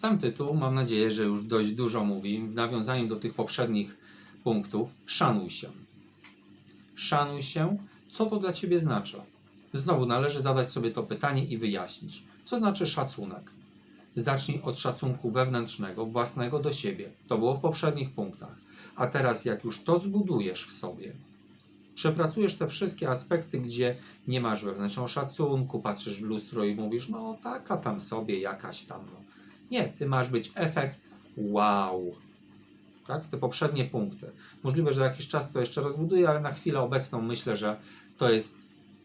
Sam tytuł, mam nadzieję, że już dość dużo mówi. W nawiązaniu do tych poprzednich punktów, szanuj się. Szanuj się. Co to dla Ciebie znaczy? Znowu należy zadać sobie to pytanie i wyjaśnić. Co znaczy szacunek? Zacznij od szacunku wewnętrznego, własnego do siebie. To było w poprzednich punktach. A teraz, jak już to zbudujesz w sobie, przepracujesz te wszystkie aspekty, gdzie nie masz wewnętrznego szacunku, patrzysz w lustro i mówisz, no taka tam sobie, jakaś tam. No. Nie, ty masz być efekt wow. Tak? Te poprzednie punkty. Możliwe, że za jakiś czas to jeszcze rozbuduję, ale na chwilę obecną myślę, że to jest,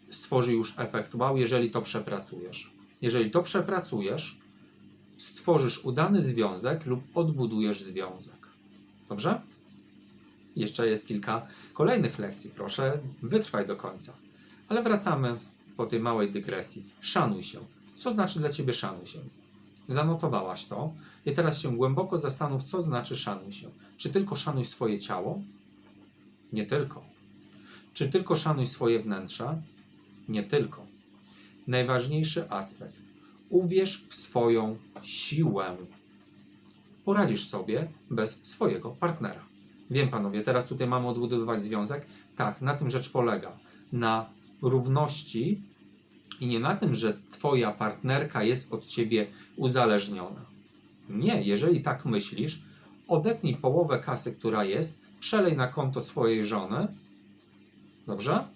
stworzy już efekt wow, jeżeli to przepracujesz. Jeżeli to przepracujesz, stworzysz udany związek lub odbudujesz związek. Dobrze? Jeszcze jest kilka kolejnych lekcji. Proszę, wytrwaj do końca. Ale wracamy po tej małej dygresji. Szanuj się. Co znaczy dla Ciebie szanuj się? Zanotowałaś to i teraz się głęboko zastanów, co znaczy szanuj się. Czy tylko szanuj swoje ciało? Nie tylko. Czy tylko szanuj swoje wnętrze? Nie tylko. Najważniejszy aspekt. Uwierz w swoją siłę. Poradzisz sobie bez swojego partnera. Wiem, panowie, teraz tutaj mamy odbudowywać związek. Tak, na tym rzecz polega. Na równości i nie na tym, że twoja partnerka jest od ciebie uzależniona. Nie, jeżeli tak myślisz, odetnij połowę kasy, która jest, przelej na konto swojej żony. Dobrze?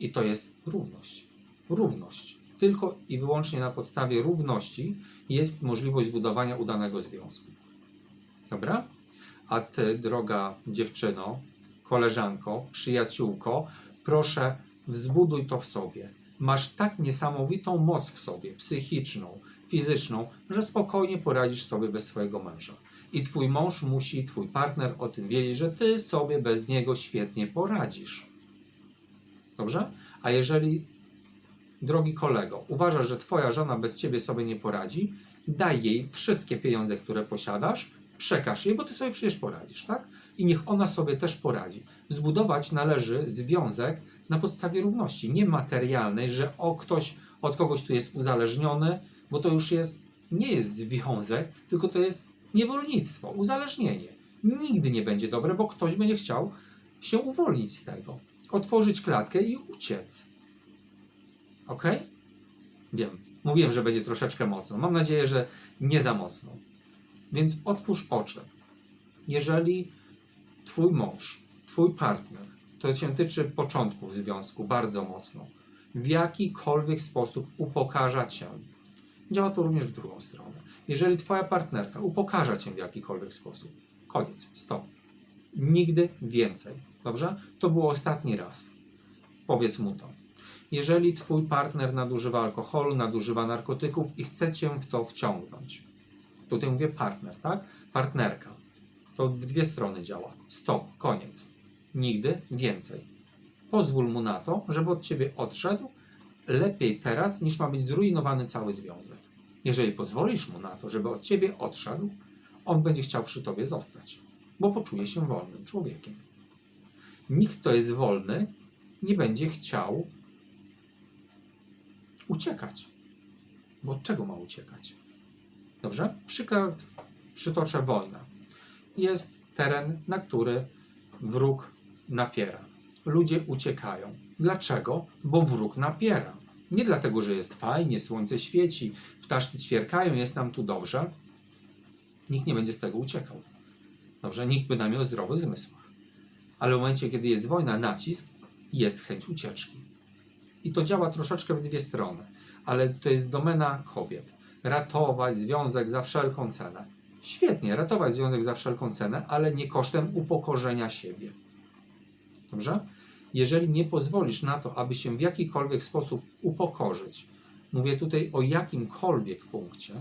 I to jest równość. Równość. Tylko i wyłącznie na podstawie równości jest możliwość zbudowania udanego związku. Dobra? A ty, droga dziewczyno, koleżanko, przyjaciółko, proszę, wzbuduj to w sobie. Masz tak niesamowitą moc w sobie, psychiczną, fizyczną, że spokojnie poradzisz sobie bez swojego męża. I twój mąż musi, twój partner o tym wiedzieć, że ty sobie bez niego świetnie poradzisz. Dobrze? A jeżeli, drogi kolego, uważasz, że twoja żona bez ciebie sobie nie poradzi, daj jej wszystkie pieniądze, które posiadasz, przekaż jej, bo ty sobie przecież poradzisz, tak? I niech ona sobie też poradzi. Zbudować należy związek na podstawie równości, nie materialnej, że o ktoś od kogoś tu jest uzależniony, bo to już jest, nie jest związek, tylko to jest niewolnictwo, uzależnienie. Nigdy nie będzie dobre, bo ktoś będzie chciał się uwolnić z tego, otworzyć klatkę i uciec. Ok? Wiem, mówiłem, że będzie troszeczkę mocno. Mam nadzieję, że nie za mocno. Więc otwórz oczy. Jeżeli twój mąż, twój partner, to się tyczy początków związku bardzo mocno, w jakikolwiek sposób upokarza cię, działa to również w drugą stronę. Jeżeli twoja partnerka upokarza cię w jakikolwiek sposób, koniec, stop. Nigdy więcej. Dobrze? To było ostatni raz. Powiedz mu to. Jeżeli twój partner nadużywa alkoholu, nadużywa narkotyków i chce cię w to wciągnąć, Tutaj mówię partner, tak? Partnerka. To w dwie strony działa. Stop, koniec. Nigdy więcej. Pozwól mu na to, żeby od ciebie odszedł. Lepiej teraz, niż ma być zrujnowany cały związek. Jeżeli pozwolisz mu na to, żeby od ciebie odszedł, on będzie chciał przy tobie zostać, bo poczuje się wolnym człowiekiem. Nikt, kto jest wolny, nie będzie chciał uciekać. Bo od czego ma uciekać? Dobrze? Przykład przytoczę wojna. Jest teren, na który wróg napiera. Ludzie uciekają. Dlaczego? Bo wróg napiera. Nie dlatego, że jest fajnie, słońce świeci, ptaszki ćwierkają, jest nam tu dobrze. Nikt nie będzie z tego uciekał. Dobrze? Nikt by nam miał zdrowych zmysłach. Ale w momencie, kiedy jest wojna, nacisk, jest chęć ucieczki. I to działa troszeczkę w dwie strony, ale to jest domena kobiet ratować związek za wszelką cenę. Świetnie, ratować związek za wszelką cenę, ale nie kosztem upokorzenia siebie. Dobrze? Jeżeli nie pozwolisz na to, aby się w jakikolwiek sposób upokorzyć, mówię tutaj o jakimkolwiek punkcie,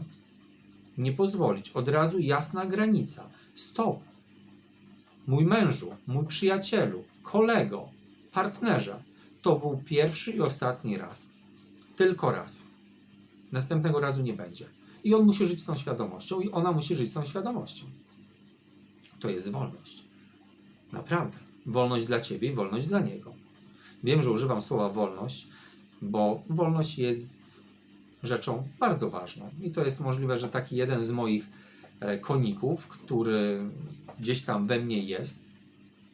nie pozwolić. Od razu jasna granica. Stop. Mój mężu, mój przyjacielu, kolego, partnerze, to był pierwszy i ostatni raz. Tylko raz. Następnego razu nie będzie. I on musi żyć z tą świadomością, i ona musi żyć z tą świadomością. To jest wolność. Naprawdę. Wolność dla ciebie i wolność dla niego. Wiem, że używam słowa wolność, bo wolność jest rzeczą bardzo ważną. I to jest możliwe, że taki jeden z moich e, koników, który gdzieś tam we mnie jest,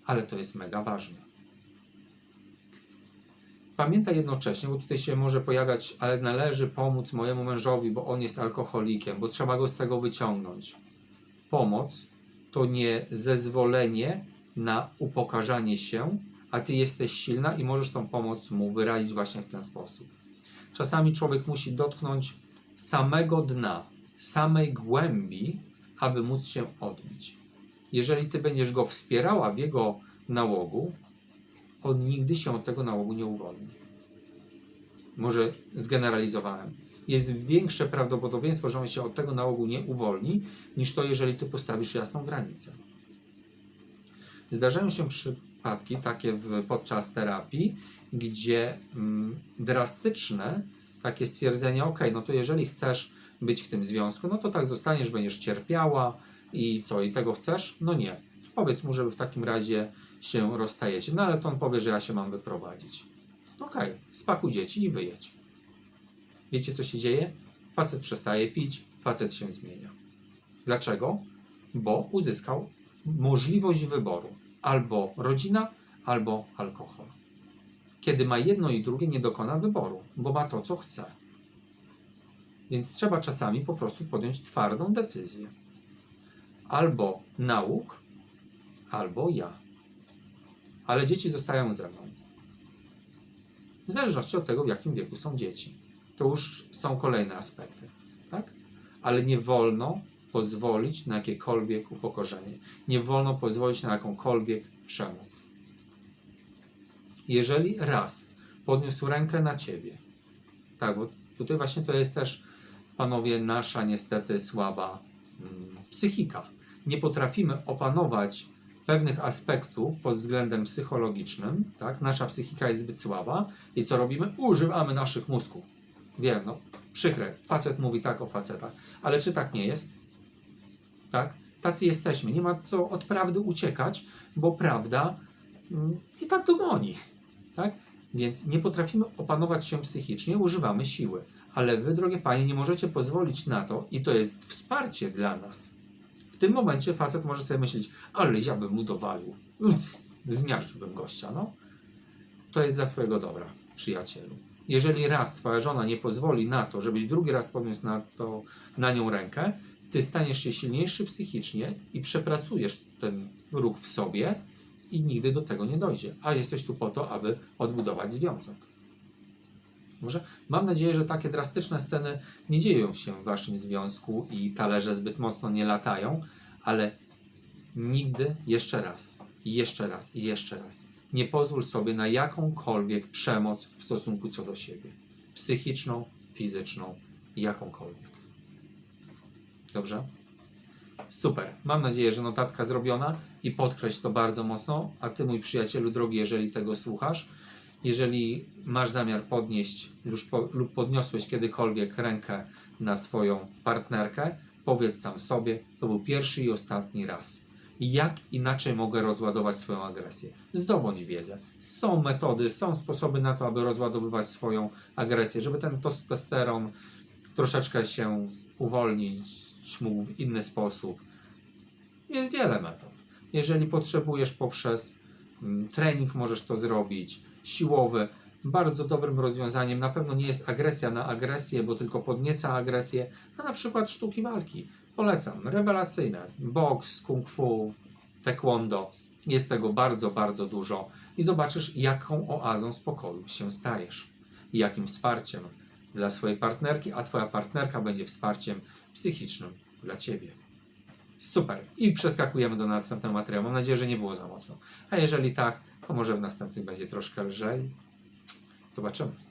ale to jest mega ważne. Pamiętaj jednocześnie, bo tutaj się może pojawiać, ale należy pomóc mojemu mężowi, bo on jest alkoholikiem, bo trzeba go z tego wyciągnąć. Pomoc to nie zezwolenie na upokarzanie się, a ty jesteś silna i możesz tą pomoc mu wyrazić właśnie w ten sposób. Czasami człowiek musi dotknąć samego dna, samej głębi, aby móc się odbić. Jeżeli ty będziesz go wspierała w jego nałogu, on nigdy się od tego nałogu nie uwolni. Może zgeneralizowałem. Jest większe prawdopodobieństwo, że on się od tego nałogu nie uwolni, niż to, jeżeli ty postawisz jasną granicę. Zdarzają się przypadki takie w, podczas terapii, gdzie mm, drastyczne takie stwierdzenie, ok, no to jeżeli chcesz być w tym związku, no to tak zostaniesz, będziesz cierpiała i co, i tego chcesz? No nie. Powiedz mu, żeby w takim razie się rozstajecie. No ale to on powie, że ja się mam wyprowadzić. Okej, spakuj dzieci i wyjedź. Wiecie, co się dzieje? Facet przestaje pić, facet się zmienia. Dlaczego? Bo uzyskał możliwość wyboru. Albo rodzina, albo alkohol. Kiedy ma jedno i drugie, nie dokona wyboru, bo ma to, co chce. Więc trzeba czasami po prostu podjąć twardą decyzję. Albo nauk, albo ja. Ale dzieci zostają ze mną. W zależności od tego, w jakim wieku są dzieci. To już są kolejne aspekty. Tak? Ale nie wolno pozwolić na jakiekolwiek upokorzenie. Nie wolno pozwolić na jakąkolwiek przemoc. Jeżeli raz podniósł rękę na ciebie, tak, bo tutaj właśnie to jest też, panowie, nasza niestety słaba mm, psychika. Nie potrafimy opanować pewnych aspektów pod względem psychologicznym, tak? Nasza psychika jest zbyt słaba i co robimy? Używamy naszych mózgów. Wiem, no, przykre. Facet mówi tak o facetach. Ale czy tak nie jest? Tak? Tacy jesteśmy. Nie ma co od prawdy uciekać, bo prawda mm, i tak dogoni. Tak? Więc nie potrafimy opanować się psychicznie, używamy siły. Ale wy, drogie panie, nie możecie pozwolić na to, i to jest wsparcie dla nas. W tym momencie facet może sobie myśleć, ale ja bym mu dowalił. Zmiażdżyłbym gościa, no. To jest dla twojego dobra, przyjacielu. Jeżeli raz twoja żona nie pozwoli na to, żebyś drugi raz podniósł na, to, na nią rękę, ty staniesz się silniejszy psychicznie i przepracujesz ten róg w sobie i nigdy do tego nie dojdzie. A jesteś tu po to, aby odbudować związek. Może mam nadzieję, że takie drastyczne sceny nie dzieją się w waszym związku i talerze zbyt mocno nie latają, ale nigdy jeszcze raz, jeszcze raz, i jeszcze raz nie pozwól sobie na jakąkolwiek przemoc w stosunku co do siebie. Psychiczną, fizyczną, jakąkolwiek. Dobrze? Super. Mam nadzieję, że notatka zrobiona i podkreśl to bardzo mocno. A ty, mój przyjacielu drogi, jeżeli tego słuchasz, jeżeli masz zamiar podnieść już po, lub podniosłeś kiedykolwiek rękę na swoją partnerkę, powiedz sam sobie, to był pierwszy i ostatni raz. Jak inaczej mogę rozładować swoją agresję? Zdobądź wiedzę. Są metody, są sposoby na to, aby rozładowywać swoją agresję, żeby ten testosteron troszeczkę się uwolnić mógł w inny sposób. Jest wiele metod. Jeżeli potrzebujesz poprzez mm, trening, możesz to zrobić, siłowy. Bardzo dobrym rozwiązaniem na pewno nie jest agresja na agresję, bo tylko podnieca agresję, a na przykład sztuki walki. Polecam, rewelacyjne. Boks, kung fu, taekwondo. Jest tego bardzo, bardzo dużo i zobaczysz, jaką oazą spokoju się stajesz i jakim wsparciem dla swojej partnerki, a twoja partnerka będzie wsparciem psychicznym dla ciebie. Super. I przeskakujemy do następnego materiału. Mam nadzieję, że nie było za mocno. A jeżeli tak, to może w następnym będzie troszkę lżej. Zobaczymy.